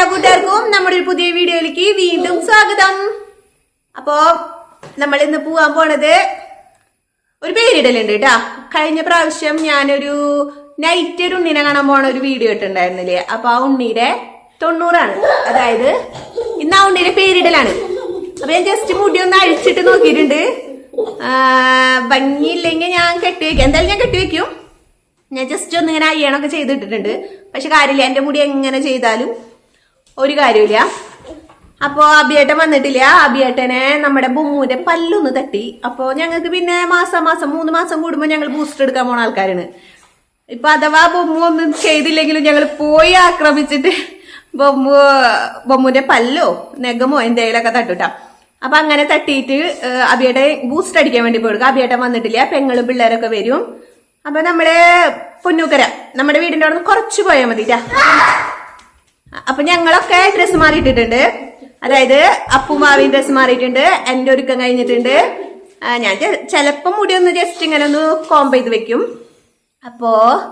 എല്ലാ കൂട്ടുകാർക്കും നമ്മുടെ ഒരു പുതിയ വീഡിയോയിലേക്ക് വീണ്ടും സ്വാഗതം. അപ്പോ നമ്മൾ ഇന്ന് പോവാൻ പോണത് ഒരു പേരിടലുണ്ട് കേട്ടാ. കഴിഞ്ഞ പ്രാവശ്യം ഞാനൊരു നൈറ്റ് ഒരു ഉണ്ണിനെ കാണാൻ പോണ ഒരു വീഡിയോ ഇട്ടുണ്ടായിരുന്നില്ലേ അപ്പൊ ആ ഉണ്ണിയുടെ തൊണ്ണൂറാണ്. അതായത് ഇന്ന് ആ ഉണ്ണിയുടെ പേരിടലാണ്. അപ്പൊ ഞാൻ ജസ്റ്റ് മുടി ഒന്ന് അഴിച്ചിട്ട് നോക്കിയിട്ടുണ്ട്. ഭംഗിയില്ലെങ്കിൽ ഞാൻ കെട്ടിവെക്കും എന്തായാലും ഞാൻ കെട്ടിവെക്കും ഞാൻ ജസ്റ്റ് ഒന്ന് ഇങ്ങനെ അയ്യണൊക്കെ ചെയ്തിട്ടിട്ടുണ്ട്. പക്ഷെ കാര്യമില്ല എന്റെ മുടി എങ്ങനെ ചെയ്താലും ഒരു കാര്യമില്ല അപ്പോ അബിയേട്ടൻ വന്നിട്ടില്ല. അബിയേട്ടനെ നമ്മുടെ ബൊമ്മൂന്റെ പല്ലൊന്ന് തട്ടി. അപ്പോ ഞങ്ങൾക്ക് പിന്നെ മാസം മാസം മൂന്ന് മാസം കൂടുമ്പോ ഞങ്ങൾ ബൂസ്റ്റർ എടുക്കാൻ പോണ ആൾക്കാരാണ്. ഇപ്പൊ അഥവാ ബൊമ്മു ഒന്നും ചെയ്തില്ലെങ്കിലും ഞങ്ങൾ പോയി ആക്രമിച്ചിട്ട് ബൊമ്മു ബൊമ്മുന്റെ പല്ലോ നെഗമോ എന്തെങ്കിലുമൊക്കെ തട്ടുട്ടാ. അപ്പൊ അങ്ങനെ തട്ടിയിട്ട് അബിയേട്ടൻ ബൂസ്റ്റർ ബൂസ്റ്റ് അടിക്കാൻ വേണ്ടി പോയി അബിയേട്ടൻ വന്നിട്ടില്ല. പെങ്ങളും പിള്ളേരൊക്കെ വരും. അപ്പൊ നമ്മുടെ പൊന്നൂക്കര നമ്മുടെ വീടിന്റെ അവിടെ നിന്ന് കുറച്ച് പോയാൽ മതിട്ടാ. അപ്പൊ ഞങ്ങളൊക്കെ ഡ്രസ്സ് മാറിയിട്ടിട്ടുണ്ട്. അതായത് അപ്പുമാവി ഡ്രസ്സ് മാറിയിട്ടുണ്ട് എന്റെ ഒരുക്കം കഴിഞ്ഞിട്ടുണ്ട്. ഞാൻ ചെ- ചെലപ്പം മുടി ഒന്ന് ജസ്റ്റ് ഇങ്ങനെ ഒന്ന് കോംബ് ചെയ്ത് വെക്കും. അപ്പോ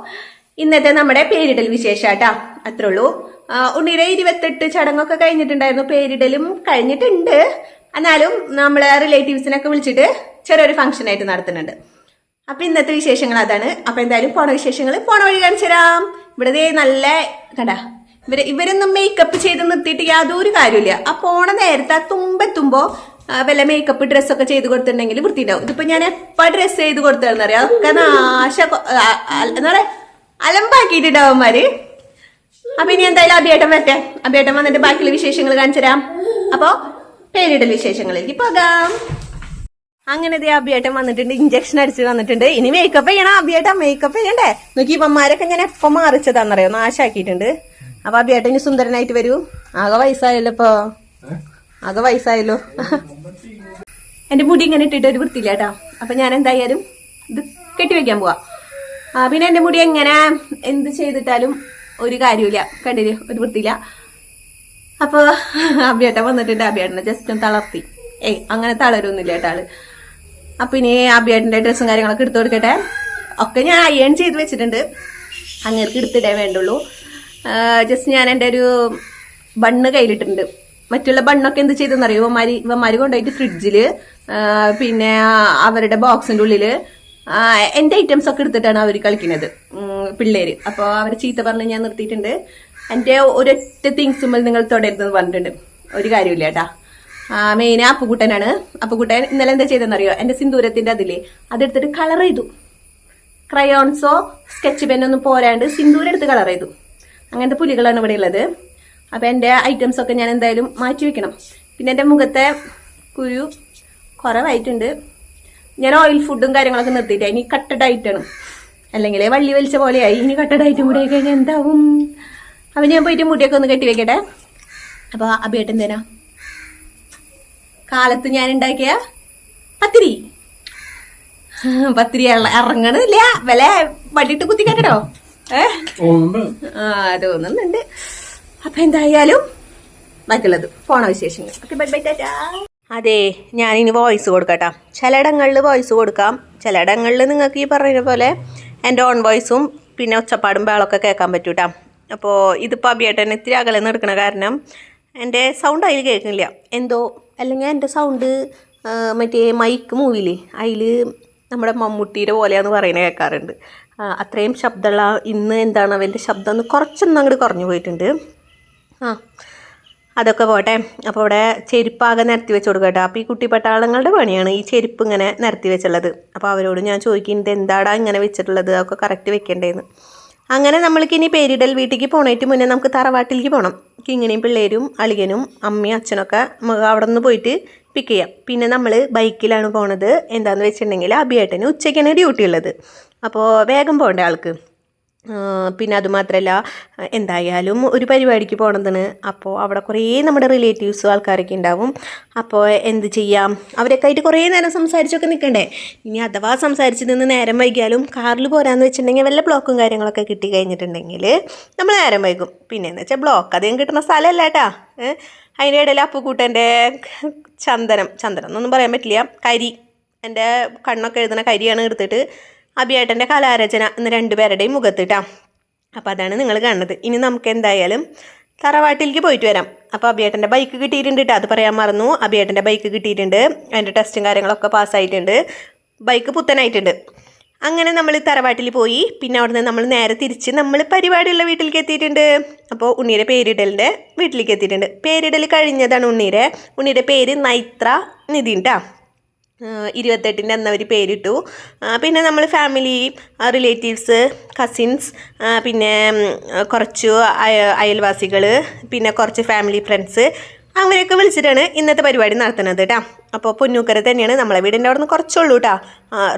ഇന്നത്തെ നമ്മുടെ പേരിടൽ വിശേഷാട്ടാ അത്രേ ഉള്ളൂ ഉണ്ണിയുടെ ഇരുപത്തെട്ട് ചടങ്ങൊക്കെ കഴിഞ്ഞിട്ടുണ്ടായിരുന്നു. പേരിടലും കഴിഞ്ഞിട്ടുണ്ട്. എന്നാലും നമ്മളെ റിലേറ്റീവ്സിനൊക്കെ വിളിച്ചിട്ട് ചെറിയൊരു ഫംഗ്ഷൻ ആയിട്ട് നടത്തുന്നുണ്ട്. അപ്പൊ ഇന്നത്തെ വിശേഷങ്ങൾ അതാണ്. അപ്പൊ എന്തായാലും പോണ വിശേഷങ്ങൾ പോണ വഴി കാണിച്ചു തരാം ഇവിടെ നല്ല കണ്ടാ? ഇവർ ഇവരൊന്നും മേക്കപ്പ് ചെയ്ത് നിർത്തിയിട്ട് യാതൊരു കാര്യമില്ല ആ പോണ നേരത്തെ തുമ്പെത്തുമ്പോ വല്ല മേക്കപ്പ് ഡ്രസ്സൊക്കെ ചെയ്ത് കൊടുത്തിട്ടുണ്ടെങ്കിൽ വൃത്തിയുണ്ടാവും. ഇതിപ്പോ ഞാൻ എപ്പ ഡ്രസ്സ് ചെയ്ത് കൊടുത്തറിയാം അതൊക്കെ നാശ എന്താ പറയാ? അലമ്പാക്കിയിട്ടുണ്ടാവും അപ്പൊ ഇനി എന്തായാലും അഭിയേട്ടൻ വരട്ടെ. അഭിയേട്ടൻ വന്നിട്ട് ബാക്കിയുള്ള വിശേഷങ്ങൾ കാണിച്ചു തരാം. അപ്പോ പേരിടൽ വിശേഷങ്ങളിലേക്ക് പോകാം. അങ്ങനെ ദേ അഭിയേട്ടൻ വന്നിട്ടുണ്ട്. ഇഞ്ചക്ഷൻ അടിച്ച് വന്നിട്ടുണ്ട്. ഇനി മേക്കപ്പ് ചെയ്യണം. അഭിയേട്ടൻ മേക്കപ്പ് ചെയ്യണ്ടേ? നോക്കി ഇപ്പന്മാരൊക്കെ ഞാൻ എപ്പം മാറിച്ചതാന്നറിയോ നാശാക്കിയിട്ടുണ്ട്. അപ്പൊ അഭിയേട്ടൻ ഇനി സുന്ദരനായിട്ട് വരൂ. ആകെ വയസ്സായല്ലോ ഇപ്പൊ. ആകെ വയസ്സായല്ലോ. എന്റെ മുടി ഇങ്ങനെ ഇട്ടിട്ട് ഒരു വൃത്തിയില്ല കേട്ടോ. അപ്പൊ ഞാൻ എന്തായാലും ഇത് കെട്ടിവെക്കാൻ പോവാ. ആ, പിന്നെ എന്റെ മുടി എങ്ങനെ എന്ത് ചെയ്തിട്ടാലും ഒരു കാര്യമില്ല കണ്ടില്ലേ? ഒരു വൃത്തിയില്ല. അപ്പൊ അബിയേട്ടൻ വന്നിട്ടുണ്ട്. അബിയേട്ടനെ ജസ്റ്റ് ഒന്ന് തളർത്തി. ഏയ് അങ്ങനെ തളരൊന്നുമില്ല കേട്ടോ ആൾ. അപ്പൊ ഇനി അഭിയേട്ടന്റെ ഡ്രസ്സും കാര്യങ്ങളൊക്കെ എടുത്തു കൊടുക്കട്ടെ. ഒക്കെ ഞാൻ അയൺ ചെയ്ത് വെച്ചിട്ടുണ്ട്. അങ്ങേർക്ക് എടുത്തിടേ വേണ്ടുള്ളൂ. ജസ്റ്റ് ഞാൻ എന്റെ ഒരു ബണ്ണ് കയ്യിലിട്ടുണ്ട്. മറ്റുള്ള ബണ്ണൊക്കെ എന്ത് ചെയ്തെന്നറിയോ? ഇവന്മാര് ഇവന്മാര് കൊണ്ടുപോയിട്ട് ഫ്രിഡ്ജിൽ പിന്നെ അവരുടെ ബോക്സിന്റെ ഉള്ളിൽ എന്റെ ഐറ്റംസ് ഒക്കെ എടുത്തിട്ടാണ് അവർ കളിക്കുന്നത് പിള്ളേര്. അപ്പോൾ അവർ ചീത്ത പറഞ്ഞ് ഞാൻ നിർത്തിയിട്ടുണ്ട്. എന്റെ ഒരൊറ്റ തിങ്സുമ്പോൾ നിങ്ങൾ തുടരുന്നത് പറഞ്ഞിട്ടുണ്ട്. ഒരു കാര്യമില്ല കേട്ടാ. മെയിൻ അപ്പുകുട്ടനാണ്. അപ്പുകുട്ടൻ ഇന്നലെ എന്താ ചെയ്തെന്നറിയോ എന്റെ സിന്ദൂരത്തിന്റെ അതില്ലേ അതെടുത്തിട്ട് കളർ ചെയ്തു. ക്രയോൺസോ സ്കെച്ച് പെന്നൊന്നും പോരാണ്ട് സിന്ദൂരെടുത്ത് കളർ ചെയ്തു. അങ്ങനത്തെ പുലികളാണ് ഇവിടെ ഉള്ളത്. അപ്പൊ എന്റെ ഐറ്റംസ് ഒക്കെ ഞാൻ എന്തായാലും മാറ്റി വെക്കണം. പിന്നെ എന്റെ മുഖത്തെ കുരു കുറവായിട്ടുണ്ട്. ഞാൻ ഓയിൽ ഫുഡും കാര്യങ്ങളൊക്കെ നിർത്തിയിട്ട്. ഇനി കട്ടഡ് ഡയറ്റാണ് അല്ലെങ്കിൽ വള്ളി വലിച്ച പോലെയായി. ഇനി കട്ടഡ് ഡയറ്റും കൂടെ കഴിഞ്ഞാൽ എന്താവും? അപ്പൊ ഞാൻ പോയിട്ട് മുടിയൊക്കെ ഒന്ന് കെട്ടി വെക്കട്ടെ. അപ്പോൾ അഭിയേട്ടൻ എന്തേനാ കാലത്ത് ഞാൻ ഉണ്ടാക്കിയ പത്തിരി. പത്തിരി ഇറ- ഇറങ്ങണില്ല? വില കുത്തിക്കട്ടോ ഏ ആ തോന്നുന്നുണ്ട്. അപ്പൊ എന്തായാലും ബാക്കിയുള്ളത് പോണ വിശേഷങ്ങൾ. ഓക്കെ ബൈ ബൈ ടാറ്റാ. അതെ ഞാനിനി വോയിസ് കൊടുക്കട്ടാ. ചിലയിടങ്ങളിൽ വോയിസ് കൊടുക്കാം. ചിലയിടങ്ങളിൽ നിങ്ങൾക്ക് ഈ പറയുന്ന പോലെ എന്റെ ഓൺ വോയിസും പിന്നെ ഒച്ചപ്പാടും ബേളൊക്കെ കേൾക്കാൻ പറ്റൂട്ടാ. അപ്പോൾ ഇതിപ്പോൾ അഭിയേട്ടൻ ഇത്തിരി അകലെ എടുക്കണ കാരണം എന്റെ സൗണ്ട് അതിൽ കേൾക്കുന്നില്ല. എന്തോ അല്ലെങ്കിൽ എന്റെ സൗണ്ട് മറ്റേ മൈക്ക് മൂവിയില്ലേ അതിൽ നമ്മുടെ മമ്മൂട്ടിയുടെ പോലെയാന്ന് പറയുന്നത് കേൾക്കാറുണ്ട്. അത്രയും ശബ്ദമുള്ള ഇന്ന് എന്താണ് അവന്റെ ശബ്ദം ഒന്ന് കുറച്ചൊന്നും അങ്ങോട്ട് കുറഞ്ഞു പോയിട്ടുണ്ട്. ആ അതൊക്കെ പോട്ടെ. അപ്പോൾ ഇവിടെ ചെരുപ്പാകെ നിരത്തി വെച്ച് കൊടുക്കട്ടെ അപ്പോൾ ഈ കുട്ടി പട്ടാളങ്ങളുടെ പണിയാണ് ഈ ചെരുപ്പ് ഇങ്ങനെ നിരത്തി വെച്ചുള്ളത്. അപ്പോൾ അവരോട് ഞാൻ ചോദിക്കുന്നത് എന്താടാ ഇങ്ങനെ വെച്ചിട്ടുള്ളത്? അതൊക്കെ കറക്റ്റ് വെക്കേണ്ടതെന്ന് അങ്ങനെ നമ്മൾക്ക് ഇനി പേരിടൽ വീട്ടിലേക്ക് പോണേറ്റ് മുന്നേ നമുക്ക് തറവാട്ടിലേക്ക് പോകണം കിങ്ങിണിയും പിള്ളേരും അളിയനും അമ്മയും അച്ഛനൊക്കെ നമുക്ക് അവിടെ നിന്ന് പോയിട്ട് പിക്ക് ചെയ്യാം. പിന്നെ നമ്മൾ ബൈക്കിലാണ് പോണത്. എന്താണെന്ന് വെച്ചിട്ടുണ്ടെങ്കിൽ അഭിയേട്ടന് ഉച്ചയ്ക്കാണ് ഡ്യൂട്ടി ഉള്ളത്. അപ്പോൾ വേഗം പോകണ്ടേ ആൾക്ക്? പിന്നെ അതുമാത്രമല്ല എന്തായാലും ഒരു പരിപാടിക്ക് പോകണതാണ് അപ്പോൾ അവിടെ കുറേ നമ്മുടെ റിലേറ്റീവ്സും ആൾക്കാരൊക്കെ ഉണ്ടാവും. അപ്പോൾ എന്ത് ചെയ്യാം? അവരൊക്കെ ആയിട്ട് കുറേ നേരം സംസാരിച്ചൊക്കെ നിൽക്കണ്ടേ ഇനി അഥവാ സംസാരിച്ച് നിന്ന് നേരം വൈകിയാലും കാറിൽ പോരാന്ന് വെച്ചിട്ടുണ്ടെങ്കിൽ വല്ല ബ്ലോക്കും കാര്യങ്ങളൊക്കെ കിട്ടി കഴിഞ്ഞിട്ടുണ്ടെങ്കിൽ നമ്മൾ നേരം വൈകും. പിന്നെ എന്ന് വെച്ചാൽ ബ്ലോക്ക് അധികം കിട്ടുന്ന സ്ഥലമല്ല കേട്ടാ. അതിന്റെ ഇടയിൽ അപ്പുക്കൂട്ടന്റെ ചന്ദനം ചന്ദനം എന്നൊന്നും പറയാൻ പറ്റില്ല. കരി എന്റെ കണ്ണൊക്കെ എഴുതുന്ന കരിയാണ് എടുത്തിട്ട് അഭിയേട്ടന്റെ കലാരചന എന്ന് രണ്ടുപേരുടെയും മുഖത്തിട്ടാ. അപ്പോൾ അതാണ് നിങ്ങൾ കാണുന്നത്. ഇനി നമുക്ക് എന്തായാലും തറവാട്ടിലേക്ക് പോയിട്ട് വരാം. അപ്പോൾ അഭിയേട്ടന്റെ ബൈക്ക് കിട്ടിയിട്ടുണ്ട് കേട്ടോ അത് പറയാൻ മറന്നു. അഭിയേട്ടന്റെ ബൈക്ക് കിട്ടിയിട്ടുണ്ട്. അതിന്റെ ടെസ്റ്റും കാര്യങ്ങളൊക്കെ പാസ്സായിട്ടുണ്ട് ബൈക്ക് പുത്തനായിട്ടുണ്ട്. അങ്ങനെ നമ്മൾ തറവാട്ടിൽ പോയി. പിന്നെ അവിടുന്ന് നമ്മൾ നേരെ തിരിച്ച് നമ്മൾ പരിപാടിയുള്ള വീട്ടിലേക്ക് എത്തിയിട്ടുണ്ട്. അപ്പോൾ ഉണ്ണിയുടെ പേരിടലിന്റെ വീട്ടിലേക്ക് എത്തിയിട്ടുണ്ട്. പേരിടൽ കഴിഞ്ഞതാണ് ഉണ്ണിയുടെ ഉണ്ണിയുടെ പേര് നൈത്ര നിതിൻ ഇരുപത്തെട്ടിന്റെ അന്ന് അവർ പേരിട്ടു പിന്നെ നമ്മൾ ഫാമിലി റിലേറ്റീവ്സ് കസിൻസ് പിന്നെ കുറച്ച് അയ- അയൽവാസികൾ പിന്നെ കുറച്ച് ഫാമിലി ഫ്രണ്ട്സ് അവരെയൊക്കെ വിളിച്ചിട്ടാണ് ഇന്നത്തെ പരിപാടി നടത്തുന്നത് കേട്ടോ അപ്പോൾ പൊന്നൂക്കര തന്നെയാണ് നമ്മളെ വീടിന്റെ അവിടെ നിന്ന് കുറച്ചുള്ളൂ കേട്ടോ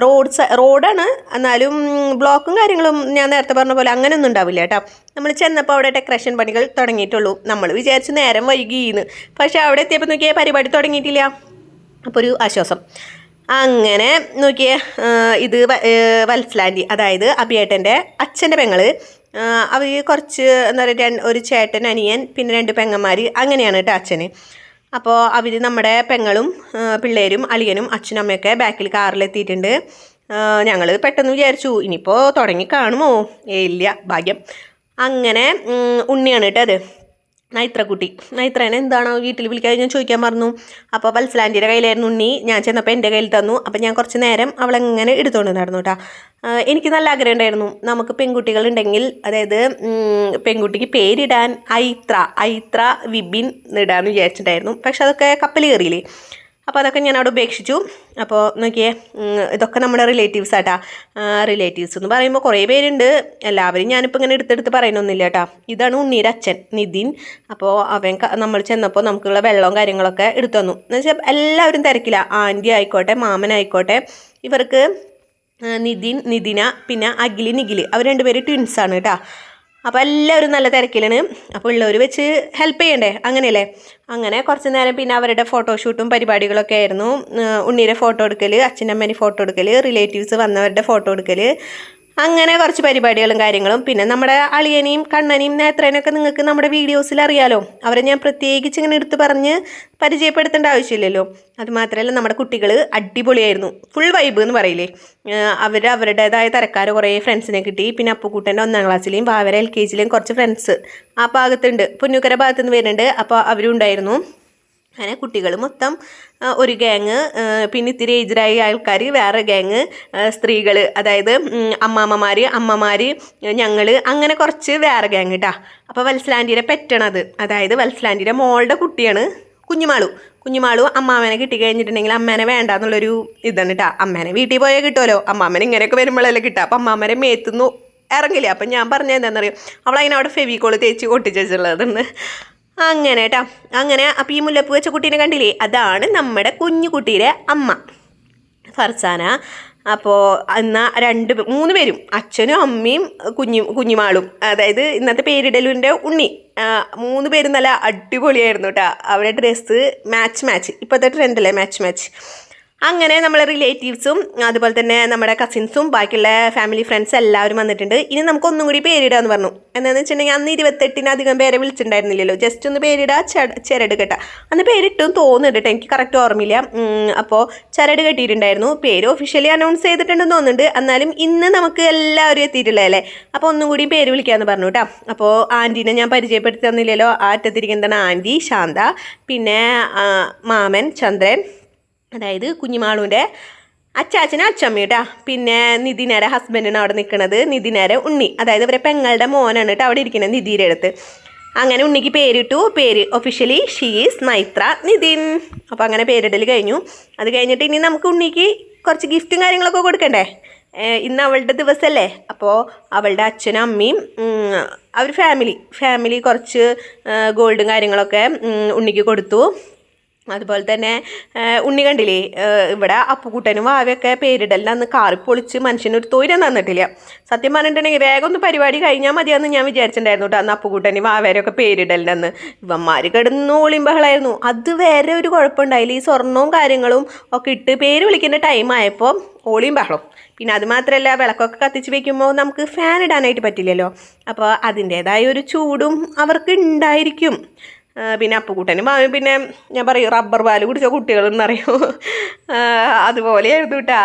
റോഡ് റോഡാണ് എന്നാലും ബ്ലോക്കും കാര്യങ്ങളും ഞാൻ നേരത്തെ പറഞ്ഞ പോലെ അങ്ങനെയൊന്നും ഉണ്ടാവില്ല കേട്ടോ നമ്മൾ ചെന്നപ്പോൾ അവിടെ ഡെക്കറേഷൻ പണികൾ തുടങ്ങിയിട്ടുള്ളൂ. നമ്മൾ വിചാരിച്ച് നേരം വൈകിയെന്ന് പക്ഷേ അവിടെ എത്തിയപ്പോൾ നോക്കിയാൽ പരിപാടി തുടങ്ങിയിട്ടില്ല. അപ്പോൾ ഒരു ആശ്വാസം. അങ്ങനെ നോക്കിയേ ഇത് വത്സലാൻഡി അതായത് അഭിയേട്ടന്റെ അച്ഛന്റെ പെങ്ങൾ അവർ കുറച്ച് എന്താ പറയുക ഒരു ചേട്ടൻ അനിയൻ പിന്നെ രണ്ട് പെങ്ങന്മാർ അങ്ങനെയാണ് കേട്ടോ അച്ഛന്. അപ്പോൾ അവർ നമ്മുടെ പെങ്ങളും പിള്ളേരും അളിയനും അച്ഛനും അമ്മയൊക്കെ ബാക്കിൽ കാറിലെത്തിയിട്ടുണ്ട്. ഞങ്ങൾ പെട്ടെന്ന് വിചാരിച്ചു ഇനിയിപ്പോൾ തുടങ്ങി കാണുമോ? ഇല്ല ഭാഗ്യം. അങ്ങനെ ഉണ്ണിയാണ് കേട്ടോ അത്. നൈത്രക്കുട്ടി. നൈത്രേനെ എന്താണോ വീട്ടിൽ വിളിക്കാതെ ഞാൻ ചോദിക്കാൻ പറഞ്ഞു അപ്പോൾ വത്സലാന്റിയുടെ കയ്യിലായിരുന്നു ഉണ്ണി. ഞാൻ ചെന്നപ്പോൾ എന്റെ കയ്യിൽ തന്നു. അപ്പോൾ ഞാൻ കുറച്ച് നേരം അവളെങ്ങനെ എടുത്തുകൊണ്ട് നടന്നു കേട്ടോ എനിക്ക് നല്ല ആഗ്രഹം ഉണ്ടായിരുന്നു. നമുക്ക് പെൺകുട്ടികളുണ്ടെങ്കിൽ അതായത് പെൺകുട്ടിക്ക് പേരിടാൻ ഐത്ര ഐത്ര വിബിൻ ഇടാന്ന് വിചാരിച്ചിട്ടുണ്ടായിരുന്നു. പക്ഷെ അതൊക്കെ കപ്പൽ കയറിയില്ലേ? അപ്പോൾ അതൊക്കെ ഞാൻ അവിടെ ഉപേക്ഷിച്ചു. അപ്പോൾ നോക്കിയേ ഇതൊക്കെ നമ്മുടെ റിലേറ്റീവ്സ് ആട്ടാ. റിലേറ്റീവ്സ് എന്ന് പറയുമ്പോൾ കുറേ പേരുണ്ട്. എല്ലാവരും ഞാനിപ്പോൾ ഇങ്ങനെ എടുത്തെടുത്ത് പറയണമൊന്നുമില്ല കേട്ടോ ഇതാണ് ഉണ്ണിയുടെ അച്ഛൻ നിതിൻ. അപ്പോൾ അവൻ നമ്മൾ ചെന്നപ്പോൾ നമുക്കുള്ള വെള്ളവും കാര്യങ്ങളൊക്കെ എടുത്തു തന്നു. എന്ന് വെച്ചാൽ എല്ലാവരും തിരക്കില്ല ആന്റി ആയിക്കോട്ടെ മാമനായിക്കോട്ടെ ഇവർക്ക് നിതിൻ നിതിന പിന്നെ അഖിലി നിഖിലി. അവർ രണ്ടുപേരും ട്വിൻസാണ് കേട്ടോ അപ്പോൾ എല്ലാവരും നല്ല തിരക്കിലാണ്. അപ്പോൾ ഉള്ളവർ വെച്ച് ഹെൽപ്പ് ചെയ്യണ്ടേ? അങ്ങനെയല്ലേ? അങ്ങനെ കുറച്ച് നേരം പിന്നെ അവരുടെ ഫോട്ടോഷൂട്ടും പരിപാടികളൊക്കെ ആയിരുന്നു. ഉണ്ണീരെ ഫോട്ടോ എടുക്കൽ അച്ഛന്റെ അമ്മേനെ ഫോട്ടോ എടുക്കൽ റിലേറ്റീവ്സ് വന്നവരുടെ ഫോട്ടോ എടുക്കൽ അങ്ങനെ കുറച്ച് പരിപാടികളും കാര്യങ്ങളും. പിന്നെ നമ്മുടെ അളിയനെയും കണ്ണനെയും നേത്രേനൊക്കെ നിങ്ങൾക്ക് നമ്മുടെ വീഡിയോസിൽ അറിയാലോ. അവരെ ഞാൻ പ്രത്യേകിച്ച് ഇങ്ങനെ എടുത്ത് പറഞ്ഞ് പരിചയപ്പെടുത്തേണ്ട ആവശ്യമില്ലല്ലോ. അതുമാത്രമല്ല നമ്മുടെ കുട്ടികൾ അടിപൊളിയായിരുന്നു. ഫുൾ വൈബ് എന്ന് പറയില്ലേ. അവർ അവരുടേതായ തരക്കാർ കുറേ ഫ്രണ്ട്സിനെ കിട്ടി. പിന്നെ അപ്പുക്കുട്ടന്റെ ഒന്നാം ക്ലാസ്സിലെയും വാവര എൽ കെ ജിയിലെയും കുറച്ച് ഫ്രണ്ട്സ് ആ ഭാഗത്തുണ്ട്. പുന്നൂക്കര ഭാഗത്തുനിന്ന് വരുന്നുണ്ട്. അപ്പോൾ അവരും ഉണ്ടായിരുന്നു അങ്ങനെ കുട്ടികൾ മൊത്തം ഒരു ഗ്യാങ് പിന്നെ ഇത്തിരി ഏജ്ഡായ ആൾക്കാർ വേറെ ഗ്യാങ് സ്ത്രീകൾ അതായത് അമ്മാമ്മമാർ അമ്മമാർ ഞങ്ങൾ അങ്ങനെ കുറച്ച് വേറെ ഗ്യാങ് കേട്ടാ അപ്പോൾ വത്സലാന്റീരെ പെറ്റണത് അതായത് വത്സലാന്റീരെ മോളുടെ കുട്ടിയാണ് കുഞ്ഞുമാളു. കുഞ്ഞുമാളു അമ്മാമനെ കിട്ടി കഴിഞ്ഞിട്ടുണ്ടെങ്കിൽ അമ്മേനെ വേണ്ട എന്നുള്ളൊരു ഇതാണ് കേട്ടോ അമ്മേനെ വീട്ടിൽ പോയാൽ കിട്ടുമല്ലോ അമ്മാമനെ ഇങ്ങനെയൊക്കെ വരുമ്പോഴല്ലേ കിട്ടുക അപ്പം അമ്മാമനെ മേത്തുന്നു ഇറങ്ങില്ല. അപ്പം ഞാൻ പറഞ്ഞത് എന്താണെന്നറിയോ അവളതിനെ അവിടെ ഫെവിക്കോൾ തേച്ച് ഒട്ടിച്ചുള്ളതെന്ന് അങ്ങനെ കേട്ടോ അങ്ങനെ അപ്പം ഈ മുല്ലപ്പൂ വെച്ച കുട്ടീനെ കണ്ടില്ലേ? അതാണ് നമ്മുടെ കുഞ്ഞു കുട്ടിയുടെ അമ്മ. ഫർസാന. അപ്പോൾ എന്നാൽ രണ്ട് മൂന്ന് പേരും. അച്ഛനും അമ്മയും കുഞ്ഞു കുഞ്ഞുമാളും. അതായത് ഇന്നത്തെ പേരിടലിന്റെ ഉണ്ണി. മൂന്ന് പേരും നല്ല അടിപൊളിയായിരുന്നു കേട്ടോ അവരുടെ ഡ്രസ്സ് മാച്ച് മാച്ച്. ഇപ്പോഴത്തെ ട്രെൻഡല്ലേ മാച്ച് മാച്ച്. അങ്ങനെ നമ്മളെ റിലേറ്റീവ്സും അതുപോലെ തന്നെ നമ്മുടെ കസിൻസും ബാക്കിയുള്ള ഫാമിലി ഫ്രണ്ട്സ് എല്ലാവരും വന്നിട്ടുണ്ട്. ഇനി നമുക്ക് ഒന്നും കൂടി പേരിടാന്ന് പറഞ്ഞു. എന്താണെന്ന് വെച്ചിട്ടുണ്ടെങ്കിൽ അന്ന് ഇരുപത്തെട്ടിന് അധികം പേരെ വിളിച്ചിട്ടുണ്ടായിരുന്നില്ലല്ലോ. ജസ്റ്റ് ഒന്ന് പേരിടാ ചരട് കെട്ട. അന്ന് പേരിട്ടും തോന്നുന്നുണ്ട് കേട്ടോ എനിക്ക് കറക്റ്റ് ഓർമ്മയില്ല. അപ്പോൾ ചരട് കെട്ടിയിട്ടുണ്ടായിരുന്നു. പേര് ഒഫീഷ്യലി അനൗൺസ് ചെയ്തിട്ടുണ്ടെന്ന് തോന്നുന്നുണ്ട്. എന്നാലും ഇന്ന് നമുക്ക് എല്ലാവരും എത്തിയിട്ടുള്ളതല്ലേ അപ്പോൾ ഒന്നും കൂടി പേര് വിളിക്കാമെന്ന് പറഞ്ഞു കേട്ടോ അപ്പോൾ ആന്റീനെ ഞാൻ പരിചയപ്പെടുത്തി തന്നില്ലല്ലോ. ആ അറ്റത്തിരിക്കുന്നതാണ് ആന്റി ശാന്ത പിന്നെ മാമൻ ചന്ദ്രൻ അതായത് കുഞ്ഞുമാളുവിന്റെ അച്ചാച്ചനും അച്ചമ്മ കേട്ടാ പിന്നെ നിതിനേരെ ഹസ്ബൻഡിന് അവിടെ നിൽക്കുന്നത് നിതിനേരെ ഉണ്ണി. അതായത് ഇവരെ പെങ്ങളുടെ മോനാണ് കേട്ടോ അവിടെ ഇരിക്കുന്നത് നിധിയുടെ അടുത്ത്. അങ്ങനെ ഉണ്ണിക്ക് പേരിട്ടു. പേര് ഒഫീഷ്യലി ഷീസ് നൈത്ര നിതിൻ അപ്പോൾ അങ്ങനെ പേരിടൽ കഴിഞ്ഞു. അത് കഴിഞ്ഞിട്ട് ഇനി നമുക്ക് ഉണ്ണിക്ക് കുറച്ച് ഗിഫ്റ്റും കാര്യങ്ങളൊക്കെ കൊടുക്കണ്ടേ? ഇന്ന് അവളുടെ ദിവസമല്ലേ അപ്പോൾ അവളുടെ അച്ഛനും അമ്മയും അവർ ഫാമിലി ഫാമിലി കുറച്ച് ഗോൾഡും കാര്യങ്ങളൊക്കെ ഉണ്ണിക്ക് കൊടുത്തു. അതുപോലെ തന്നെ ഉണ്ണി കണ്ടില്ലേ? ഇവിടെ അപ്പുക്കുട്ടനും വാവയൊക്കെ പേരിടലിന് അന്ന് കാറി പൊളിച്ച് മനുഷ്യനൊരു തൊഴിലും തന്നിട്ടില്ല സത്യം പറഞ്ഞിട്ടുണ്ടെങ്കിൽ വേഗം ഒന്ന് പരിപാടി കഴിഞ്ഞാൽ മതിയാന്ന് ഞാൻ വിചാരിച്ചിട്ടുണ്ടായിരുന്നു കേട്ടോ അന്ന് അപ്പുക്കുട്ടനും വാവേരൊക്കെ പേരിടലിനെന്ന് ഇവന്മാർ കിടന്ന് ഒളിമ്പഹളായിരുന്നു അതുവരെ ഒരു കുഴപ്പമുണ്ടായില്ല. ഈ സ്വർണവും കാര്യങ്ങളും ഒക്കെ ഇട്ട് പേര് വിളിക്കുന്ന ടൈം ആയപ്പോൾ ഓളിയും ബഹളം പിന്നെ അത് മാത്രമല്ല വിളക്കൊക്കെ കത്തിച്ച് വെക്കുമ്പോൾ നമുക്ക് ഫാൻ ഇടാനായിട്ട് പറ്റില്ലല്ലോ. അപ്പോൾ അതിന്റേതായ ഒരു ചൂടും അവർക്ക് ഉണ്ടായിരിക്കും. പിന്നെ അപ്പുകൂട്ടനും പിന്നെ ഞാൻ പറയും റബ്ബർ പാൽ കുടിച്ച കുട്ടികളെന്ന് അറിയും അതുപോലെയായിരുന്നു കേട്ടാ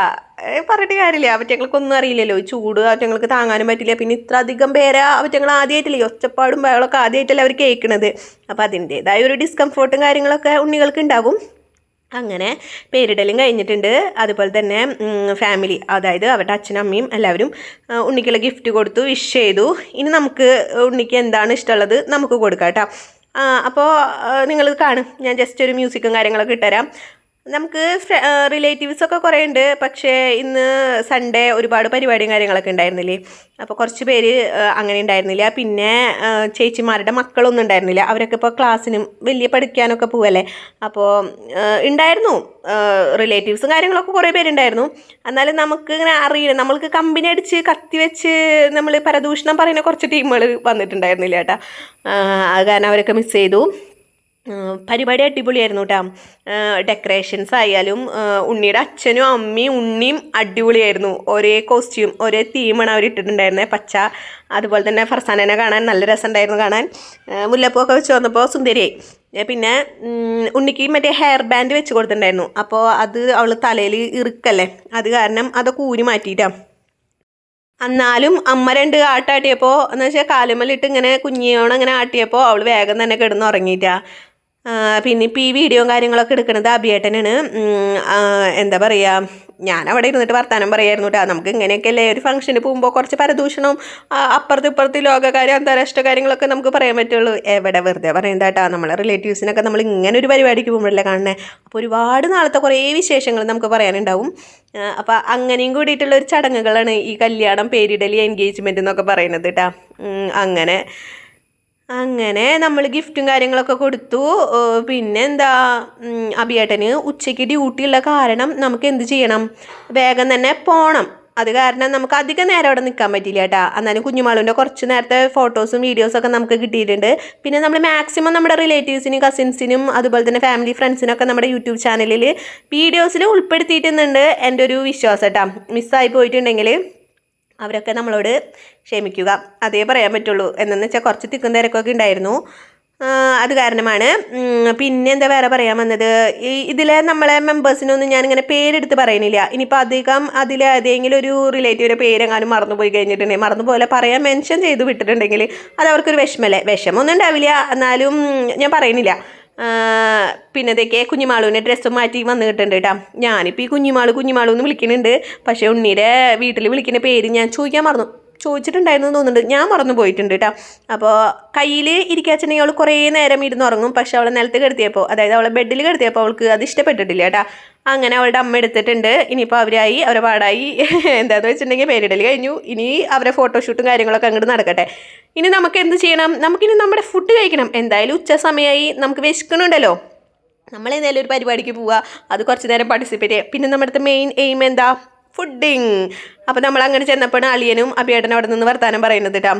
പറഞ്ഞിട്ട് കാര്യമില്ല. അവറ്റങ്ങൾക്ക് ഒന്നും അറിയില്ലല്ലോ ചൂട് അവറ്റങ്ങൾക്ക് താങ്ങാനും പറ്റില്ല. പിന്നെ ഇത്ര അധികം പേരെ അവറ്റങ്ങൾ ആദ്യമായിട്ടില്ലേ ഒച്ചപ്പാടും ബഹളമൊക്കെ ആദ്യമായിട്ടല്ലേ അവർ കേൾക്കണത്. അപ്പോൾ അതിന്റെതായ ഒരു ഡിസ്കംഫോർട്ടും കാര്യങ്ങളൊക്കെ ഉണ്ണികൾക്ക് ഉണ്ടാവും അങ്ങനെ പേരിടലും കഴിഞ്ഞിട്ടുണ്ട്. അതുപോലെ തന്നെ ഫാമിലി അതായത് അവരുടെ അച്ഛനും അമ്മയും എല്ലാവരും ഉണ്ണിക്കുള്ള ഗിഫ്റ്റ് കൊടുത്തു വിഷ് ചെയ്തു. ഇനി നമുക്ക് ഉണ്ണിക്ക് എന്താണ് ഇഷ്ടമുള്ളത് നമുക്ക് കൊടുക്കാം കേട്ടോ അപ്പോൾ നിങ്ങൾ കാണും. ഞാൻ ജസ്റ്റ് ഒരു മ്യൂസിക്കും കാര്യങ്ങളൊക്കെ ഇട്ടുതരാം നമുക്ക് റിലേറ്റീവ്സ് ഒക്കെ കുറേ ഉണ്ട് പക്ഷേ ഇന്ന് സൺഡേ ഒരുപാട് പരിപാടിയും കാര്യങ്ങളൊക്കെ ഉണ്ടായിരുന്നില്ലേ? അപ്പോൾ കുറച്ച് പേര് അങ്ങനെ ഉണ്ടായിരുന്നില്ല. പിന്നെ ചേച്ചിമാരുടെ മക്കളൊന്നും ഉണ്ടായിരുന്നില്ല. അവരൊക്കെ ഇപ്പോൾ ക്ലാസ്സിനും വലിയ പഠിക്കാനൊക്കെ പോവല്ലേ? അപ്പോൾ ഉണ്ടായിരുന്നു. റിലേറ്റീവ്സും കാര്യങ്ങളൊക്കെ കുറേ പേരുണ്ടായിരുന്നു. എന്നാലും നമുക്ക് ഇങ്ങനെ അറിയില്ല. നമ്മൾക്ക് കമ്പനി അടിച്ച് കത്തി വെച്ച് നമ്മൾ പരദൂഷണം പറയുന്ന കുറച്ച് ടീമുകൾ വന്നിട്ടുണ്ടായിരുന്നില്ല കേട്ടോ. അത് കാരണം അവരൊക്കെ മിസ് ചെയ്തു. പരിപാടി അടിപൊളിയായിരുന്നു കേട്ടോ ഡെക്കറേഷൻസ് ആയാലും ഉണ്ണിയുടെ അച്ഛനും അമ്മയും ഉണ്ണിയും അടിപൊളിയായിരുന്നു. ഒരേ കോസ്റ്റ്യൂം ഒരേ തീമാണ് അവർ ഇട്ടിട്ടുണ്ടായിരുന്നത് പച്ച. അതുപോലെ തന്നെ ഫർസാനനെ കാണാൻ നല്ല രസമുണ്ടായിരുന്നു കാണാൻ. മുല്ലപ്പൂവൊക്കെ വെച്ച് വന്നപ്പോൾ സുന്ദരിയായി. പിന്നെ ഉണ്ണിക്ക് മറ്റേ ഹെയർ ബാൻഡ് വെച്ച് കൊടുത്തിട്ടുണ്ടായിരുന്നു. അപ്പോൾ അത് അവൾ തലയിൽ ഇറുക്കല്ലേ? അത് കാരണം അതൊക്കെ ഊരി മാറ്റിയിട്ടാണ് എന്നാലും അമ്മ രണ്ട് ആട്ടാട്ടിയപ്പോൾ എന്ന് വെച്ചാൽ കാലുമല്ലിട്ട് ഇങ്ങനെ കുഞ്ഞിയോണം ഇങ്ങനെ ആട്ടിയപ്പോൾ അവൾ വേഗം തന്നെ കിടന്നുറങ്ങിയിട്ടാണ് പിന്നെ ഇപ്പോൾ ഈ വീഡിയോയും കാര്യങ്ങളൊക്കെ എടുക്കുന്നത് അഭിയേട്ടനാണ്. എന്താ പറയുക ഞാൻ അവിടെ ഇരുന്നിട്ട് വർത്താനം പറയായിരുന്നു കേട്ടോ നമുക്ക് ഇങ്ങനെയൊക്കെ അല്ലേ ഒരു ഫംഗ്ഷന് പോകുമ്പോൾ കുറച്ച് പരദൂഷണവും അപ്പുറത്തും ഇപ്പുറത്ത് ലോകകാര്യം അന്താരാഷ്ട്ര കാര്യങ്ങളൊക്കെ നമുക്ക് പറയാൻ പറ്റുള്ളൂ. എവിടെ വെറുതെ പറയുന്നത് കേട്ടോ നമ്മളെ റിലേറ്റീവ്സിനൊക്കെ നമ്മൾ ഇങ്ങനെ ഒരു പരിപാടിക്ക് പോകുമ്പോഴല്ലേ കാണണേ അപ്പോൾ ഒരുപാട് നാളത്തെ കുറേ വിശേഷങ്ങൾ നമുക്ക് പറയാനുണ്ടാവും. അപ്പോൾ അങ്ങനെയും കൂടിയിട്ടുള്ള ഒരു ചടങ്ങുകളാണ് ഈ കല്യാണം പേരിടലി എൻഗേജ്മെന്റ് എന്നൊക്കെ പറയുന്നത് കേട്ടോ അങ്ങനെ. അങ്ങനെ നമ്മൾ ഗിഫ്റ്റും കാര്യങ്ങളൊക്കെ കൊടുത്തു. പിന്നെ എന്താ അബിയേട്ടന് ഉച്ചയ്ക്ക് ഡ്യൂട്ടി ഉള്ള കാരണം നമുക്ക് എന്ത് ചെയ്യണം? വേഗം തന്നെ പോകണം അത് കാരണം നമുക്ക് അധികം നേരം അവിടെ നിൽക്കാൻ പറ്റില്ല കേട്ടാ. എന്നാലും കുഞ്ഞുമാളുവിന്റെ കുറച്ച് നേരത്തെ ഫോട്ടോസും വീഡിയോസൊക്കെ നമുക്ക് കിട്ടിയിട്ടുണ്ട്. പിന്നെ നമ്മൾ മാക്സിമം നമ്മുടെ റിലേറ്റീവ്സിനും കസിൻസിനും അതുപോലെ തന്നെ ഫാമിലി ഫ്രണ്ട്സിനൊക്കെ നമ്മുടെ യൂട്യൂബ് ചാനലിൽ വീഡിയോസിൽ ഉൾപ്പെടുത്തിയിട്ടുണ്ട് എന്റെ ഒരു വിശ്വാസം കേട്ടോ. മിസ്സായി പോയിട്ടുണ്ടെങ്കിൽ അവരൊക്കെ നമ്മളോട് ക്ഷമിക്കുക. അതേ പറയാൻ പറ്റുള്ളൂ. എന്നു വെച്ചാൽ കുറച്ച് തിക്കും തിരക്കൊക്കെ ഉണ്ടായിരുന്നു. അത് കാരണമാണ്. പിന്നെ എന്താ വേറെ പറയാൻ വന്നത്? ഈ ഇതിലെ നമ്മളെ മെമ്പേഴ്സിനൊന്നും ഞാനിങ്ങനെ പേരെടുത്ത് പറയുന്നില്ല ഇനിയിപ്പോൾ അധികം അതിൽ ഏതെങ്കിലും ഒരു റിലേറ്റീവിന്റെ പേരെങ്ങാനും മറന്നുപോയി കഴിഞ്ഞിട്ടുണ്ടെങ്കിൽ മറന്നുപോലെ പറയാൻ മെൻഷൻ ചെയ്ത് വിട്ടിട്ടുണ്ടെങ്കിൽ അത് അവർക്കൊരു വിഷമല്ലേ? വിഷമമൊന്നും ഉണ്ടാവില്ല. എന്നാലും ഞാൻ പറയുന്നില്ല പിന്നെ ഇതൊക്കെ കുഞ്ഞുമാളുവിന്റെ ഡ്രസ്സ് മാറ്റി വന്നു കിട്ടുന്നുണ്ട് കേട്ടോ ഞാനിപ്പോൾ ഈ കുഞ്ഞുമാളു കുഞ്ഞുമാളു എന്ന് വിളിക്കുന്നുണ്ട് പക്ഷേ ഉണ്ണിയുടെ വീട്ടിൽ വിളിക്കുന്ന പേര് ഞാൻ ചോദിക്കാൻ മറന്നു. ചോദിച്ചിട്ടുണ്ടായിരുന്നു തോന്നുന്നുണ്ട്. ഞാൻ മറന്നു പോയിട്ടുണ്ട് കേട്ടോ. അപ്പോൾ കയ്യിൽ ഇരിക്കാച്ചിട്ടുണ്ടെങ്കിൽ അവൾ കുറേ നേരം ഇരുന്ന് ഉറങ്ങും. പക്ഷെ അവളെ നിലത്ത് കിടത്തിയപ്പോൾ അതായത് അവളെ ബെഡിൽ കിടത്തിയപ്പോൾ അവൾക്ക് അത് ഇഷ്ടപ്പെട്ടിട്ടില്ല കേട്ടോ. അങ്ങനെ അവളുടെ അമ്മ എടുത്തിട്ടുണ്ട്. ഇനിയിപ്പോൾ അവരായി അവരെ പാടായി. എന്താണെന്ന് വെച്ചിട്ടുണ്ടെങ്കിൽ പേരിടൽ കഴിഞ്ഞു. ഇനി അവരെ ഫോട്ടോഷൂട്ടും കാര്യങ്ങളൊക്കെ അങ്ങോട്ട് നടക്കട്ടെ. ഇനി നമുക്ക് എന്ത് ചെയ്യണം? നമുക്കിനി നമ്മുടെ ഫുഡ് കഴിക്കണം. എന്തായാലും ഉച്ച സമയമായി നമുക്ക് വിശക്കണുണ്ടല്ലോ നമ്മൾ എന്തായാലും ഒരു പരിപാടിക്ക് പോവുക അത് കുറച്ച് നേരം പാർട്ടിസിപ്പേറ്റ് ചെയ്യുക പിന്നെ നമ്മുടെ മെയിൻ എയിം എന്താ? ഫുഡിങ് അപ്പോൾ നമ്മൾ അങ്ങനെ ചെന്നപ്പോഴാണ് അളിയനും അഭിയേട്ടനും അവിടെ നിന്ന് വർത്താനം പറയുന്നത് കേട്ടോ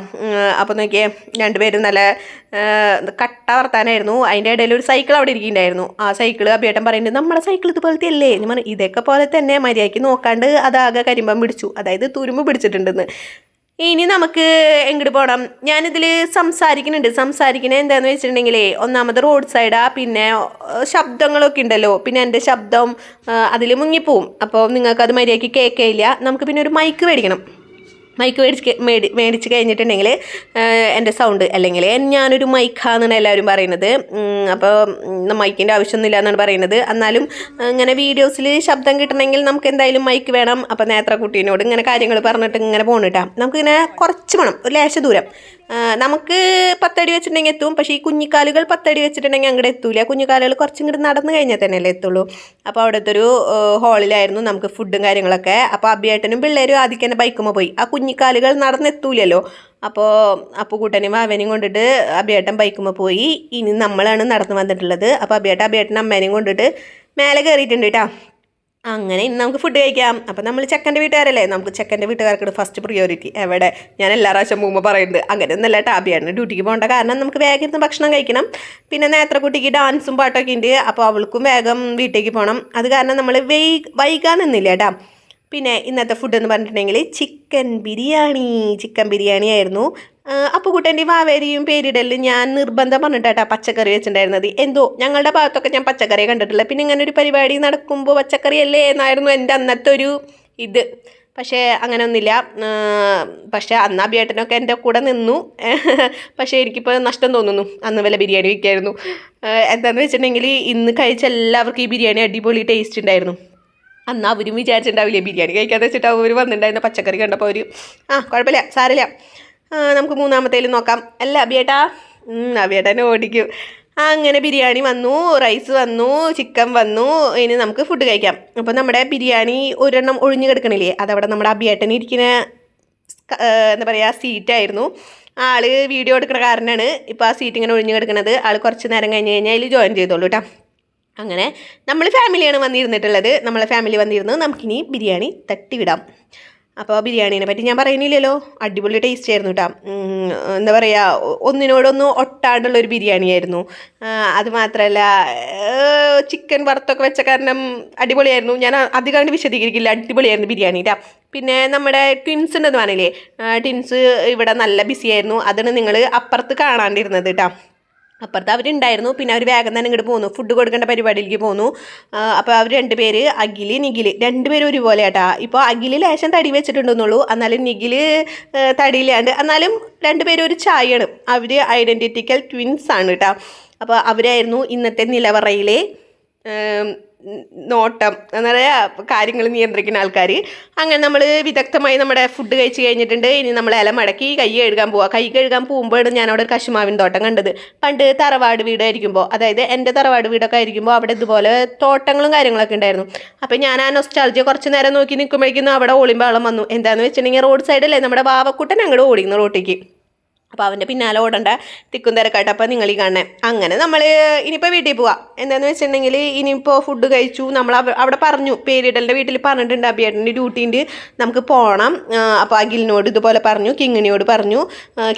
അപ്പോൾ നോക്കിയേ രണ്ടുപേരും നല്ല കട്ട വർത്താനായിരുന്നു. അതിന്റെ ഇടയിൽ ഒരു സൈക്കിൾ അവിടെ ഇരിക്കുന്നുണ്ടായിരുന്നു ആ സൈക്കിൾ അഭിയേട്ടൻ പറയുന്നത് നമ്മുടെ സൈക്കിൾ ഇതുപോലത്തെ അല്ലേ ഞാൻ പറഞ്ഞു ഇതൊക്കെ പോലെ തന്നെ മര്യാദയ്ക്ക് നോക്കാണ്ട് അതാകെ കരിമ്പം പിടിച്ചു. അതായത് തുരുമ്പ് പിടിച്ചിട്ടുണ്ടെന്ന്. ഇനി നമുക്ക് എങ്ങോട്ട് പോകണം ഞാനിതിൽ സംസാരിക്കുന്നുണ്ട്. സംസാരിക്കുന്നത് എന്താണെന്ന് വെച്ചിട്ടുണ്ടെങ്കിലേ ഒന്നാമത് റോഡ് സൈഡാ പിന്നെ ശബ്ദങ്ങളൊക്കെ ഉണ്ടല്ലോ. പിന്നെ എന്റെ ശബ്ദം അതിൽ മുങ്ങിപ്പോവും. അപ്പോൾ നിങ്ങൾക്കത് മര്യാദയ്ക്ക് കേൾക്കയില്ല. നമുക്ക് പിന്നെ ഒരു മൈക്ക് മേടിക്കണം. മൈക്ക് മേടിച്ച് മേടി മേടിച്ച് കഴിഞ്ഞിട്ടുണ്ടെങ്കിൽ എന്റെ സൗണ്ട് അല്ലെങ്കിൽ ഞാനൊരു മൈക്കാന്നാണ് എല്ലാവരും പറയുന്നത്. അപ്പോൾ മൈക്കിന്റെ ആവശ്യമൊന്നുമില്ല എന്നാണ് പറയുന്നത്. എന്നാലും ഇങ്ങനെ വീഡിയോസിൽ ശബ്ദം കിട്ടണമെങ്കിൽ നമുക്ക് എന്തായാലും മൈക്ക് വേണം. അപ്പോൾ നേത്രക്കുട്ടീനോട് ഇങ്ങനെ കാര്യങ്ങൾ പറഞ്ഞിട്ട് ഇങ്ങനെ പോകണിട്ടാ നമുക്കിങ്ങനെ കുറച്ച് വേണം ഒരു ലേശ ദൂരം. നമുക്ക് പത്തടി വെച്ചിട്ടുണ്ടെങ്കിൽ എത്തും. പക്ഷേ ഈ കുഞ്ഞിക്കാലുകൾ പത്തടി വെച്ചിട്ടുണ്ടെങ്കിൽ അങ്ങോട്ട് എത്തൂല. കുഞ്ഞിക്കാലുകൾ കുറച്ചും കൂടി നടന്നു കഴിഞ്ഞാൽ തന്നെയല്ലേ എത്തുള്ളൂ. അപ്പോൾ അവിടുത്തെ ഒരു ഹാളിലായിരുന്നു നമുക്ക് ഫുഡും കാര്യങ്ങളൊക്കെ. അപ്പോൾ അഭിയേട്ടനും പിള്ളേരും ആദ്യം തന്നെ ബൈക്കുമ്പോൾ പോയി. ആ കുഞ്ഞിക്കാലുകൾ നടന്നെത്തൂലല്ലോ. അപ്പോൾ അപ്പുകൂട്ടനും അവനെയും കൊണ്ടിട്ട് അഭിയേട്ടൻ ബൈക്കുമ്പോൾ പോയി. ഇനി നമ്മളാണ് നടന്നു വന്നിട്ടുള്ളത്. അപ്പോൾ അഭിയേട്ടൻ അഭിയേട്ടൻ അമ്മേനെയും കൊണ്ടിട്ട് മേലെ കയറിയിട്ടുണ്ട് കേട്ടോ അങ്ങനെ ഇന്ന് നമുക്ക് ഫുഡ് കഴിക്കാം. അപ്പം നമ്മൾ ചെക്കന്റെ വീട്ടുകാരല്ലേ? നമുക്ക് ചെക്കന്റെ വീട്ടുകാർക്ക് ഫസ്റ്റ് പ്രിയോറിറ്റി എവിടെ? ഞാൻ എല്ലാ പ്രാവശ്യം മുമ്പ് പറയുന്നത് അങ്ങനെ ഒന്നല്ല ടാബിയാണ് ഡ്യൂട്ടിക്ക് പോകേണ്ട കാരണം നമുക്ക് വേഗം ഇരുന്ന് ഭക്ഷണം കഴിക്കണം. പിന്നെ നേത്രക്കുട്ടിക്ക് ഡാൻസും പാട്ടൊക്കെ ഉണ്ട്. അപ്പോൾ അവൾക്കും വേഗം വീട്ടിലേക്ക് പോകണം. അത് കാരണം നമ്മൾ വൈകാൻ നിന്നില്ല കേട്ടോ പിന്നെ ഇന്നത്തെ ഫുഡ് എന്ന് പറഞ്ഞിട്ടുണ്ടെങ്കിൽ ചിക്കൻ ബിരിയാണി. ചിക്കൻ ബിരിയാണി ആയിരുന്നു. അപ്പുകുട്ടന്റെയും വാവേരിയും പേരിടലും ഞാൻ നിർബന്ധം പറഞ്ഞിട്ടാ പച്ചക്കറി വെച്ചിട്ടുണ്ടായിരുന്നത്. എന്തോ ഞങ്ങളുടെ ഭാഗത്തൊക്കെ ഞാൻ പച്ചക്കറി കണ്ടിട്ടില്ല. പിന്നെ ഇങ്ങനെ ഒരു പരിപാടി നടക്കുമ്പോൾ പച്ചക്കറി അല്ലേ എന്നായിരുന്നു എന്റെ അന്നത്തെ ഒരു ഇത്. പക്ഷേ അങ്ങനെ ഒന്നുമില്ല പക്ഷേ അന്ന് അഭിയേട്ടനൊക്കെ എന്റെ കൂടെ നിന്നു. പക്ഷേ എനിക്കിപ്പോൾ നഷ്ടം തോന്നുന്നു. അന്ന് വല്ല ബിരിയാണി വയ്ക്കായിരുന്നു എന്താണെന്ന് വെച്ചിട്ടുണ്ടെങ്കിൽ ഇന്ന് കഴിച്ച എല്ലാവർക്കും ഈ ബിരിയാണി അടിപൊളി ടേസ്റ്റ് ഉണ്ടായിരുന്നു. അന്ന് അവരും വിചാരിച്ചിട്ടുണ്ടാവില്ലേ ബിരിയാണി കഴിക്കാതെ വെച്ചിട്ട് അവർ വന്നിട്ടുണ്ടായിരുന്ന പച്ചക്കറി കണ്ടപ്പോൾ അവർ ആ കുഴപ്പമില്ല സാരില്ല നമുക്ക് മൂന്നാമത്തേലും നോക്കാം. അല്ല അബിയേട്ടാ അബിയേട്ടനെ ഓടിക്കും. അങ്ങനെ ബിരിയാണി വന്നു റൈസ് വന്നു ചിക്കൻ വന്നു ഇനി നമുക്ക് ഫുഡ് കഴിക്കാം. അപ്പോൾ നമ്മുടെ ബിരിയാണി ഒരെണ്ണം ഒഴിഞ്ഞു കിടക്കണില്ലേ അതവിടെ നമ്മുടെ അബിയേട്ടൻ ഇരിക്കുന്ന എന്താ പറയുക സീറ്റായിരുന്നു ആൾ വീഡിയോ എടുക്കുന്ന കാരണമാണ് ഇപ്പോൾ ആ സീറ്റ് ഇങ്ങനെ ഒഴിഞ്ഞു കിടക്കുന്നത് ആൾ കുറച്ച് നേരം കഴിഞ്ഞ് കഴിഞ്ഞാൽ അതിൽ ജോയിൻ ചെയ്തോളൂ കേട്ടോ അങ്ങനെ നമ്മൾ ഫാമിലിയാണ് വന്നിരുന്നിട്ടുള്ളത്. നമ്മളെ ഫാമിലി വന്നിരുന്നത് നമുക്കിനി ബിരിയാണി തട്ടിവിടാം. അപ്പോൾ ബിരിയാണീനെ പറ്റി ഞാൻ പറയുന്നില്ലല്ലോ. അടിപൊളി ടേസ്റ്റ് ആയിരുന്നു കേട്ടോ എന്താ പറയുക ഒന്നിനോടൊന്ന് ഒട്ടാണ്ടുള്ള ഒരു ബിരിയാണി ആയിരുന്നു ആ, അത് മാത്രമല്ല ചിക്കൻ വറുത്തൊക്കെ വെച്ച കാരണം അടിപൊളിയായിരുന്നു. ഞാൻ അധികം വിശദീകരിക്കില്ല. അടിപൊളിയായിരുന്നു ബിരിയാണി കേട്ടോ പിന്നെ നമ്മുടെ ട്വിൻസ് ഉണ്ടെന്ന് പറഞ്ഞില്ലേ? ട്വിൻസ് ഇവിടെ നല്ല ബിസി ആയിരുന്നു. അതാണ് നിങ്ങൾ അപ്പുറത്ത് കാണാണ്ടിരുന്നത് കേട്ടോ അപ്പുറത്ത് അവരുണ്ടായിരുന്നു. പിന്നെ അവർ വേഗം തന്നെ ഇങ്ങോട്ട് പോന്നു. ഫുഡ് കൊടുക്കേണ്ട പരിപാടിയിലേക്ക് പോന്നു. അപ്പോൾ അവർ രണ്ടുപേര് അഖിൽ നിഖിൽ രണ്ടുപേരും ഒരുപോലെ ആട്ടാ. ഇപ്പോൾ അഖിൽ ലേശം തടി വെച്ചിട്ടുണ്ടെന്നുള്ളൂ. എന്നാലും നിഖിൽ ആ, തടിയില്ലാണ്ട് എന്നാലും രണ്ടുപേരും ഒരു ചായയാണ്. അവർ ഐഡന്റിറ്റിക്കൽ ട്വിൻസ് ആണ് കേട്ടോ അപ്പോൾ അവരായിരുന്നു ഇന്നത്തെ നിലവറയിലെ നോട്ടം എന്താ പറയുക കാര്യങ്ങൾ നിയന്ത്രിക്കുന്ന ആൾക്കാർ അങ്ങനെ നമ്മൾ വിദഗ്ധമായി നമ്മുടെ ഫുഡ് കഴിച്ച് കഴിഞ്ഞിട്ടുണ്ട്. ഇനി നമ്മൾ ഇല മടക്കി കൈ കഴുകാൻ പോവാം. കൈ കഴുകാൻ പോകുമ്പോഴാണ് ഞാൻ അവിടെ ഒരു കശുമാവിൻ തോട്ടം കണ്ടത്. പണ്ട് തറവാട് വീടായിരിക്കുമ്പോൾ അതായത് എന്റെ തറവാട് വീടൊക്കെ ആയിരിക്കുമ്പോൾ അവിടെ ഇതുപോലെ തോട്ടങ്ങളും കാര്യങ്ങളൊക്കെ ഉണ്ടായിരുന്നു. അപ്പോൾ ഞാൻ ആ നൊസ്റ്റാൾജിയ കുറച്ച് നേരം നോക്കി നിൽക്കുമ്പോഴേക്കും അവിടെ ഓളിമ്പാളം വന്നു. എന്താണെന്ന് വെച്ചിട്ടുണ്ടെങ്കിൽ റോഡ് സൈഡല്ലേ നമ്മുടെ വാവക്കുട്ടൻ അങ്ങോട്ട് ഓടിക്കുന്നു റോട്ടിലേക്ക് അപ്പോൾ അവന്റെ പിന്നാലെ ഓടണ്ട തിക്കും തിരക്കായിട്ട് അപ്പോൾ നിങ്ങൾ ഈ കാണണേ അങ്ങനെ നമ്മൾ ഇനിയിപ്പോൾ വീട്ടിൽ പോവാം. എന്താണെന്ന് വെച്ചിട്ടുണ്ടെങ്കിൽ ഇനിയിപ്പോൾ ഫുഡ് കഴിച്ചു. നമ്മൾ അവിടെ പറഞ്ഞു പേരിടലിന്റെ വീട്ടിൽ പറഞ്ഞിട്ടുണ്ട് അബിയേട്ടന്റെ ഡ്യൂട്ടിന്റെ. നമുക്ക് പോകണം അപ്പോൾ അഖിലിനോട് ഇതുപോലെ പറഞ്ഞു കിങ്ങിണിയോട് പറഞ്ഞു.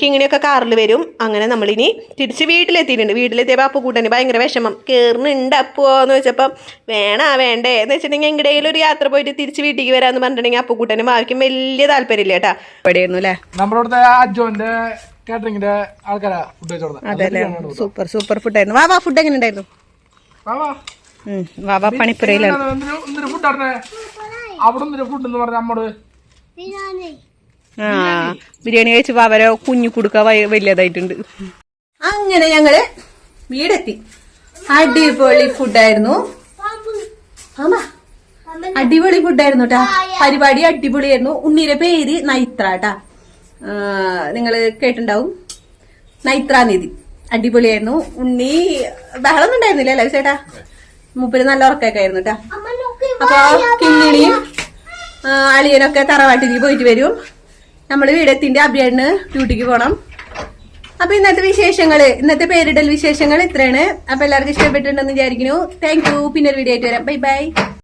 കിങ്ങിനിയൊക്കെ കിങ്ങിണിയൊക്കെ കാറിൽ വരും. അങ്ങനെ നമ്മളിനി തിരിച്ച് വീട്ടിലെത്തിയിട്ടുണ്ട്. വീട്ടിലെത്തിയപ്പോൾ അപ്പു കൂട്ടന് ഭയങ്കര വിഷമം. കയറുന്നുണ്ട് അപ്പോ എന്ന് വെച്ചപ്പം വേണാ വേണ്ടേ? എന്ന് വെച്ചിട്ടുണ്ടെങ്കിൽ എങ്ങടെയെങ്കിലും ഒരു യാത്ര പോയിട്ട് തിരിച്ച് വീട്ടിലേക്ക് വരാമെന്ന് പറഞ്ഞിട്ടുണ്ടെങ്കിൽ അപ്പു കൂട്ടനും ഭാവിക്കും വലിയ താല്പര്യമില്ല കേട്ടാ. ഇവിടെയായിരുന്നു അല്ലേ? നമ്മുടെ അജോന്റെ അജോന്റെ കാറ്ററിംഗിന്റെ ആൾക്കാരാ ഫുഡ് സൂപ്പർ സൂപ്പർ ഫുഡ് ആയിരുന്നു. വാവാ ഫുഡ് എങ്ങനെ ഉണ്ടായിരുന്നു? വാവാ പണിപ്പുരയിലാണ് എന്തൊരു ഫുഡ് ആയിരുന്നേ? അവിടെ നിന്നൊരു ഫുഡ് എന്ന് പറഞ്ഞ നമ്മോട് ആ ബിരിയാണി കഴിച്ച് വാവര കുഞ്ഞു കുടുക്ക വലിയതായിട്ടുണ്ട്. അങ്ങനെ ഞങ്ങൾ വീടെത്തി. അടിപൊളി ഫുഡായിരുന്നു ആമാ അടിപൊളി ഫുഡായിരുന്നു കേട്ടാ പരിപാടി അടിപൊളിയായിരുന്നു. ഉണ്ണിയുടെ പേര് നൈത്ര കേട്ടാ നിങ്ങൾ കേട്ടിണ്ടാവും നൈത്രാനിധി. അടിപൊളിയായിരുന്നു. ഉണ്ണി ബഹളൊന്നും ഉണ്ടായിരുന്നില്ല അല്ലേ ചേട്ടാ? മൂപ്പര് നല്ല ഉറക്കൊക്കെ ആയിരുന്നു കേട്ടാ അപ്പൊ കിണ്ണിണിയും അളിയനൊക്കെ തറവാട്ടിലേക്ക് പോയിട്ട് വരും. നമ്മൾ വീടെത്തിന്റെ അഭിയാടിന് ഡ്യൂട്ടിക്ക് പോണം. അപ്പൊ ഇന്നത്തെ വിശേഷങ്ങൾ ഇന്നത്തെ പേരിടൽ വിശേഷങ്ങൾ ഇത്രയാണ്. അപ്പൊ എല്ലാവർക്കും ഇഷ്ടപ്പെട്ടിട്ടുണ്ടെന്ന് വിചാരിക്കുന്നു. താങ്ക് യു പിന്നെ ഒരു വീഡിയോ ആയിട്ട് വരാം. Bye bye